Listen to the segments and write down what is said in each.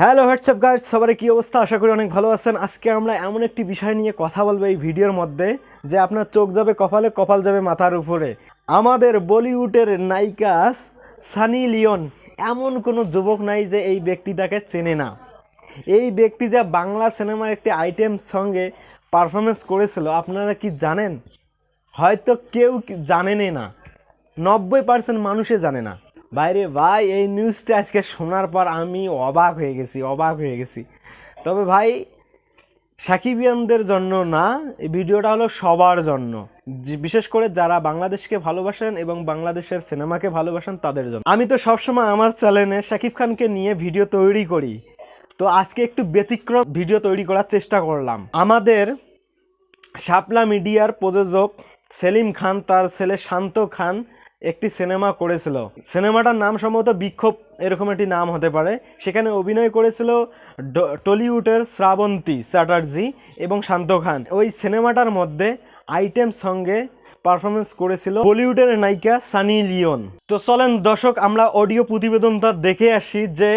Hello WhatsApp guide সবার কী অবস্থা? আশা করি অনেক ভালো আছেন। আজকে আমরা এমন একটি বিষয় নিয়ে কথা বলব এই ভিডিওর মধ্যে, যে আপনার চোখ যাবে কপালে, কপাল যাবে মাথার উপরে। আমাদের বলিউডের নায়িকা সানি লিওন এমন কোনো যুবক নাই যে এই ব্যক্তিটাকে চেনে না। এই ব্যক্তি যা বাংলা সিনেমার একটি আইটেম সঙ্গে পারফরমেন্স করেছিল, আপনারা কি জানেন? হয়তো কেউ জানেনই না। নব্বই পার্সেন্ট মানুষে জানে না। বাইরে ভাই, এই নিউজটা আজকে শোনার পর আমি অবাক হয়ে গেছি, অবাক হয়ে গেছি। তবে ভাই, সাকিবিয়ানদের জন্য না, এই ভিডিওটা হলো সবার জন্য। বিশেষ করে যারা বাংলাদেশকে ভালোবাসেন এবং বাংলাদেশের সিনেমাকে ভালোবাসেন, তাদের জন্য। আমি তো সবসময় আমার চ্যানেলে শাকিব খানকে নিয়ে ভিডিও তৈরি করি। তো আজকে একটু ব্যতিক্রম ভিডিও তৈরি করার চেষ্টা করলাম। আমাদের শাপলা মিডিয়ার প্রযোজক সেলিম খান, তার ছেলে শান্ত খান একটি সিনেমা করেছিল। সিনেমাটার নাম সম্ভবত বিক্ষোভ এরকম একটি নাম হতে পারে। সেখানে অভিনয় করেছিল টলিউডের শ্রাবন্তী চ্যাটার্জি এবং শান্ত খান। ওই সিনেমাটার মধ্যে আইটেম সঙ্গে পারফরমেন্স করেছিল বলিউডের নায়িকা সানি লিওন। তো চলেন দর্শক, আমরা অডিও প্রতিবেদনটা দেখে আসি যে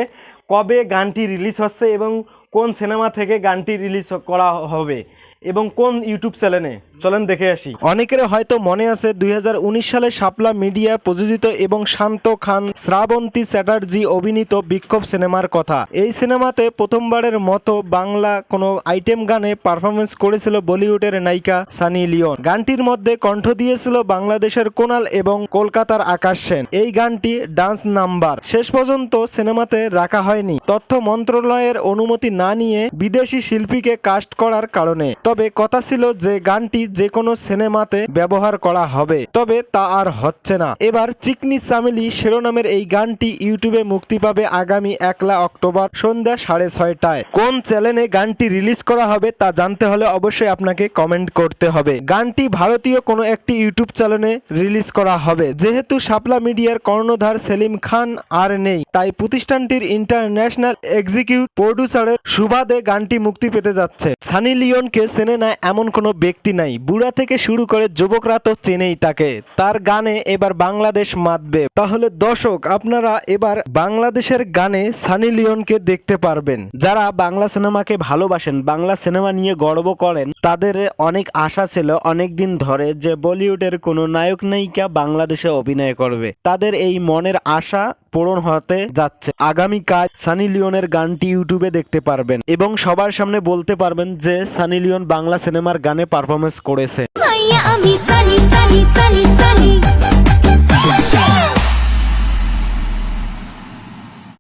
কবে গানটি রিলিজ হচ্ছে এবং কোন সিনেমা থেকে গানটি রিলিজ করা হবে। এবং কোন ইউটিউব চ্যানেলে? চলেন দেখে আসি। অনেকের হয়তো মনে আছে, দুই হাজার উনিশ সালে শাপলা মিডিয়া প্রযোজিত এবং শান্ত খান, শ্রাবন্তী চ্যাটার্জি অভিনীত বিক্ষোভ সিনেমার কথা। এই সিনেমাতে প্রথমবারের মতো বাংলা কোনো আইটেম গানে পারফরমেন্স করেছিল বলিউডের নায়িকা সানি লিওন। গানটির মধ্যে কণ্ঠ দিয়েছিল বাংলাদেশের কোনাল এবং কলকাতার আকাশ সেন। এই গানটি ডান্স নাম্বার। শেষ পর্যন্ত সিনেমাতে রাখা হয়নি। তথ্য মন্ত্রণালয়ের অনুমতি না নিয়ে বিদেশি শিল্পীকে কাস্ট করার কারণে। তবে কথা ছিল যে গানটি যে কোনো সিনেমাতে ব্যবহার করা হবে। তবে তা আর হচ্ছে না। এবার চিকনি চামেলি শিরোনামের এই গানটি ইউটিউবে মুক্তি পাবে আগামী একলা অক্টোবর সন্ধ্যা সাড়ে ছয়টায়। কোন চ্যানেলে গানটি রিলিজ করা হবে তা জানতে হলে অবশ্যই আপনাকে কমেন্ট করতে হবে। গানটি ভারতীয় কোনো একটি ইউটিউব চ্যানেলে রিলিজ করা হবে। যেহেতু শাপলা মিডিয়ার কর্ণধার সেলিম খান আর নেই, তাই প্রতিষ্ঠানটির ইন্টারন্যাশনাল এক্সিকিউটিভ প্রডিউসারের সুবাদে গানটি মুক্তি পেতে যাচ্ছে। সানি লিওনকে চেনে না এমন কোনো ব্যক্তি নাই। বুড়া থেকে শুরু করে যুবকরা তো চেনেই তাকে। তার গানে এবার বাংলাদেশ মাতবে। তাহলে দর্শক, আপনারা এবার বাংলাদেশের গানে সানি লিওনকে দেখতে পারবেন। যারা বাংলা সিনেমাকে ভালোবাসেন, বাংলা সিনেমা নিয়ে গর্ব করেন, তাদের অনেক আশা ছিল অনেক দিন ধরে যে বলিউডের কোনো নায়ক নায়িকা বাংলাদেশে অভিনয় করবে। তাদের এই মনের আশা পূরণ হতে যাচ্ছে। আগামী কাজ সানি লিওনের গানটি ইউটিউবে দেখতে পারবেন এবং সবার সামনে বলতে পারবেন যে সানি লিওন বাংলা সিনেমার গানে পারফরমেন্স করেছে। আমি সানি সানি।